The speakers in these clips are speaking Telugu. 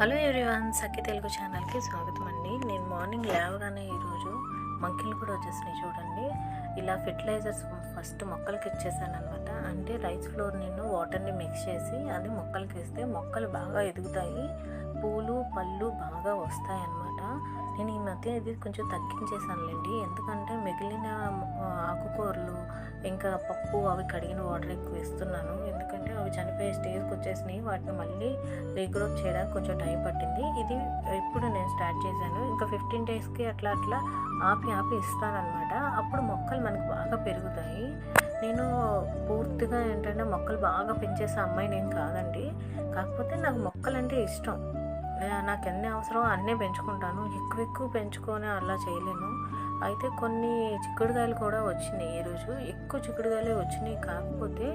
హలో ఎవ్రీవన్ సఖి తెలుగు ఛానల్కి స్వాగతం అండి నేను మార్నింగ్ లేవగానే ఈరోజు మంకీలు కూడా వచ్చేసినాయి చూడండి. ఇలా ఫెర్టిలైజర్స్ ఫస్ట్ మొక్కలకి ఇచ్చేసాను అనమాట అంటే రైస్ ఫ్లోర్ నేను వాటర్ని మిక్స్ చేసి అది మొక్కలకి ఇస్తే మొక్కలు బాగా ఎదుగుతాయి. పూలు పళ్ళు బాగా వస్తాయి అన్నమాట నేను ఈ మధ్య ఇది కొంచెం తగ్గించేసానులేండి. ఎందుకంటే మిగిలిన ఆకుకూరలు ఇంకా పప్పు అవి కడిగిన వాటర్ ఎక్కువ ఇస్తున్నాను ఎందుకంటే అవి చనిపోయే స్టేజ్కి వచ్చేసినాయి. వాటిని మళ్ళీ రీగ్రోత్ చేయడానికి కొంచెం టైం పట్టింది. ఇది ఇప్పుడు నేను స్టార్ట్ చేశాను. ఇంకా ఫిఫ్టీన్ డేస్కి అట్లా అట్లా ఆపి ఆపి ఇస్తానన్నమాట. అప్పుడు మొక్కలు మనకు బాగా పెరుగుతాయి. నేను పూర్తిగా ఏంటంటే మొక్కలు బాగా పెంచేసే అమ్మాయి నేను కాదండి. కాకపోతే నాకు మొక్కలంటే ఇష్టం. నాకు ఎన్ని అవసరం అన్నీ పెంచుకుంటాను. ఎక్కువ ఎక్కువ పెంచుకొని అలా చేయలేను. అయితే కొన్ని చిక్కుడుకాయలు కూడా వచ్చినాయి ఈరోజు ఎక్కువ చిక్కుడుకాయలే వచ్చినాయి. కాకపోతే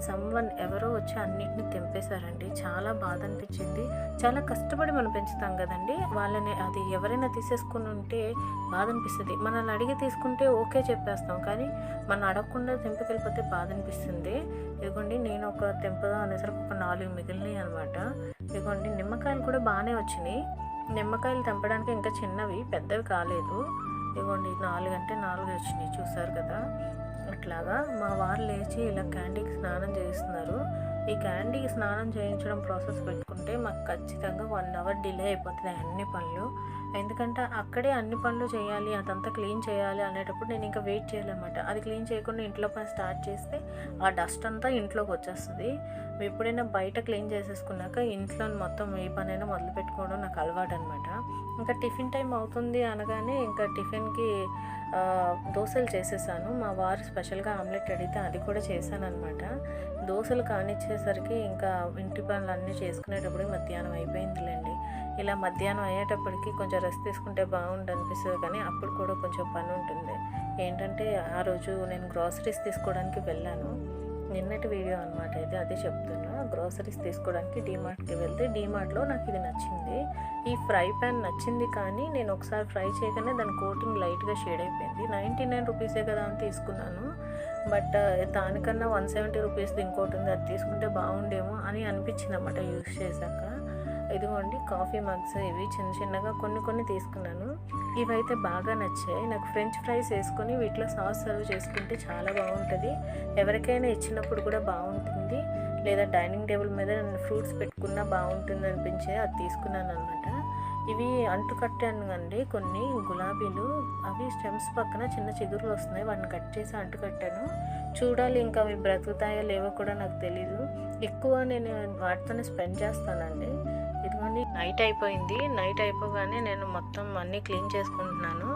సమ్వన్ ఎవరో వచ్చి అన్నిటిని తెంపేశారండి. చాలా బాధ అనిపించింది. చాలా కష్టపడి మనం పెంచుతాం కదండి. వాళ్ళని అది ఎవరైనా తీసేసుకుని ఉంటే బాధ అనిపిస్తుంది. మనల్ని అడిగి తీసుకుంటే ఓకే చెప్పేస్తాం. కానీ మనం అడగకుండా తెంపకెళ్ళిపోతే బాధ అనిపిస్తుంది. ఇదిగోండి నేను ఒక తెంపదా అనేసరికి ఒక నాలుగు మిగిలినాయి అనమాట ఇదిగోండి నిమ్మకాయలు కూడా బాగానే వచ్చినాయి. నిమ్మకాయలు తెంపడానికి ఇంకా చిన్నవి పెద్దవి కాలేదు. ఇదిగోండి నాలుగు అంటే నాలుగు వచ్చినాయి చూసారు కదా? అట్లాగా మా వారు లేచి ఇలా క్యాంటీకి స్నానం చేస్తున్నారు. ఈ క్యాండీకి స్నానం చేయించడం ప్రాసెస్ పెట్టుకుంటే మాకు ఖచ్చితంగా వన్ అవర్ డిలే అయిపోతున్నాయి అన్ని పనులు. ఎందుకంటే అక్కడే అన్ని పనులు చేయాలి అదంతా క్లీన్ చేయాలి అనేటప్పుడు నేను ఇంకా వెయిట్ చేయాలన్నమాట అది క్లీన్ చేయకుండా ఇంట్లో పని స్టార్ట్ చేస్తే ఆ డస్ట్ అంతా ఇంట్లోకి వచ్చేస్తుంది. ఎప్పుడైనా బయట క్లీన్ చేసేసుకున్నాక ఇంట్లో మొత్తం ఏ పనైనా మొదలు పెట్టుకోవడం నాకు అలవాటు అనమాట ఇంకా టిఫిన్ టైం అవుతుంది అనగానే ఇంకా టిఫిన్కి దోశలు చేసేసాను. మా వారు స్పెషల్గా ఆమ్లెట్ అడిగితే అది కూడా చేశాను అనమాట దోశలు కానిచ్చేసరికి ఇంకా ఇంటి పనులు అన్నీ చేసుకునేటప్పుడు మధ్యాహ్నం అయిపోయిందిలేండి. ఇలా మధ్యాహ్నం అయ్యేటప్పటికి కొంచెం రెస్ట్ తీసుకుంటే బాగుండు అనిపిస్తుంది కానీ అప్పుడు కూడా కొంచెం పని ఉంటుంది ఏంటంటే ఆ రోజు నేను గ్రాసరీస్ తీసుకోవడానికి వెళ్ళాను. నిన్నటి వీడియో అనమాట ఇది అదే చెప్తున్నా. గ్రోసరీస్ తీసుకోవడానికి డీమార్ట్కి వెళ్తే డీమార్ట్లో నాకు ఇది నచ్చింది. ఈ ఫ్రై ప్యాన్ నచ్చింది కానీ నేను ఒకసారి ఫ్రై చేయగానే దాని కోటింగ్ లైట్గా షేడ్ అయిపోయింది. నైంటీ నైన్ రూపీసే కదా అని తీసుకున్నాను. బట్ దానికన్నా వన్ సెవెంటీ రూపీస్ది ఇంకోటి ఉంది. అది తీసుకుంటే బాగుండేమో అని అనిపించింది అనమాట యూస్ చేశాక. ఇదిగోండి కాఫీ మగ్స్ ఇవి చిన్న చిన్నగా కొన్ని కొన్ని తీసుకున్నాను. ఇవైతే బాగా నచ్చాయి. నాకు ఫ్రెంచ్ ఫ్రైస్ వేసుకొని వీటిలో సాస్ సర్వ్ చేసుకుంటే చాలా బాగుంటుంది. ఎవరికైనా ఇచ్చినప్పుడు కూడా బాగుంటుంది. లేదా డైనింగ్ టేబుల్ మీద నేను ఫ్రూట్స్ పెట్టుకున్నా బాగుంటుంది అనిపించే అది తీసుకున్నాను అనమాట ఇవి అంటు కట్టాను అండి కొన్ని గులాబీలు. అవి స్టెమ్స్ పక్కన చిన్న చిగురులు వస్తున్నాయి. వాటిని కట్ చేసి అంటు కట్టాను చూడాలి ఇంకా అవి బ్రతుకుతాయో లేవో కూడా నాకు తెలీదు. ఎక్కువ నేను వాటితోనే స్పెండ్ చేస్తానండి. నైట్ అయిపోయింది. నైట్ అయిపోగానే నేను మొత్తం అన్నీ క్లీన్ చేసుకుంటున్నాను.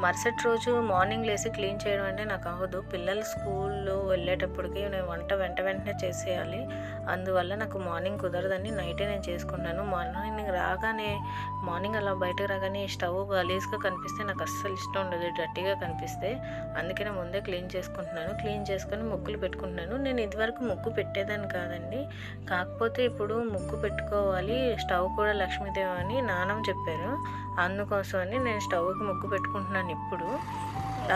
మరుసటి రోజు మార్నింగ్ లేసి క్లీన్ చేయడం అంటే నాకు అవ్వదు. పిల్లలు స్కూల్లో వెళ్ళేటప్పటికి నేను వంట వెంట వెంటనే చేసేయాలి. అందువల్ల నాకు మార్నింగ్ కుదరదని నైటే నేను చేసుకున్నాను. మార్నింగ్ రాగానే మార్నింగ్ అలా బయటకు రాగానే స్టవ్ గలీజ్గా కనిపిస్తే నాకు అస్సలు ఇష్టం ఉండదు. డర్టీగా కనిపిస్తే అందుకనే ముందే క్లీన్ చేసుకుంటున్నాను. క్లీన్ చేసుకొని ముగ్గులు పెట్టుకుంటున్నాను. నేను ఇదివరకు ముగ్గు పెట్టేదాన్ని కాదండి. కాకపోతే ఇప్పుడు ముగ్గు పెట్టుకోవాలి. స్టవ్ కూడా లక్ష్మీదేవి అని నానం చెప్పారు. అందుకోసమని నేను స్టవ్కి ముగ్గు పెట్టుకుంటున్నాను. ఇప్పుడు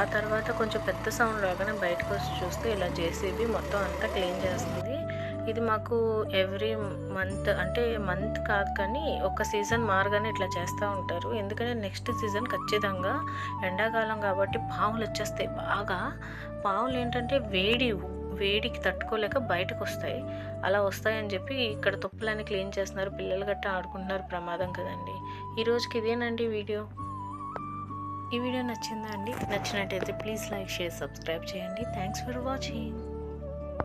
ఆ తర్వాత కొంచెం పెద్ద సౌండ్ లాగానే బయటకు వచ్చి చూస్తే ఇలా జేసీబీ మొత్తం అంతా క్లీన్ చేస్తుంది. ఇది మాకు ఎవ్రీ మంత్ అంటే మంత్ కాదు కానీ ఒక సీజన్ మారగానే ఇట్లా చేస్తూ ఉంటారు. ఎందుకంటే నెక్స్ట్ సీజన్ ఖచ్చితంగా ఎండాకాలం కాబట్టి పాములు వచ్చేస్తాయి బాగా. పాములు ఏంటంటే వేడి వేడికి తట్టుకోలేక బయటకు వస్తాయి. అలా వస్తాయని చెప్పి ఇక్కడ తుప్పలన్నీ క్లీన్ చేస్తున్నారు. పిల్లలు గట్టా ఆడుకుంటున్నారు ప్రమాదం కదండి. ఈ రోజుకి ఇదేనండి వీడియో? ఈ వీడియో నచ్చిందా అండి? నచ్చినట్టయితే ప్లీజ్ లైక్ షేర్ సబ్స్క్రైబ్ చేయండి. Thanks for watching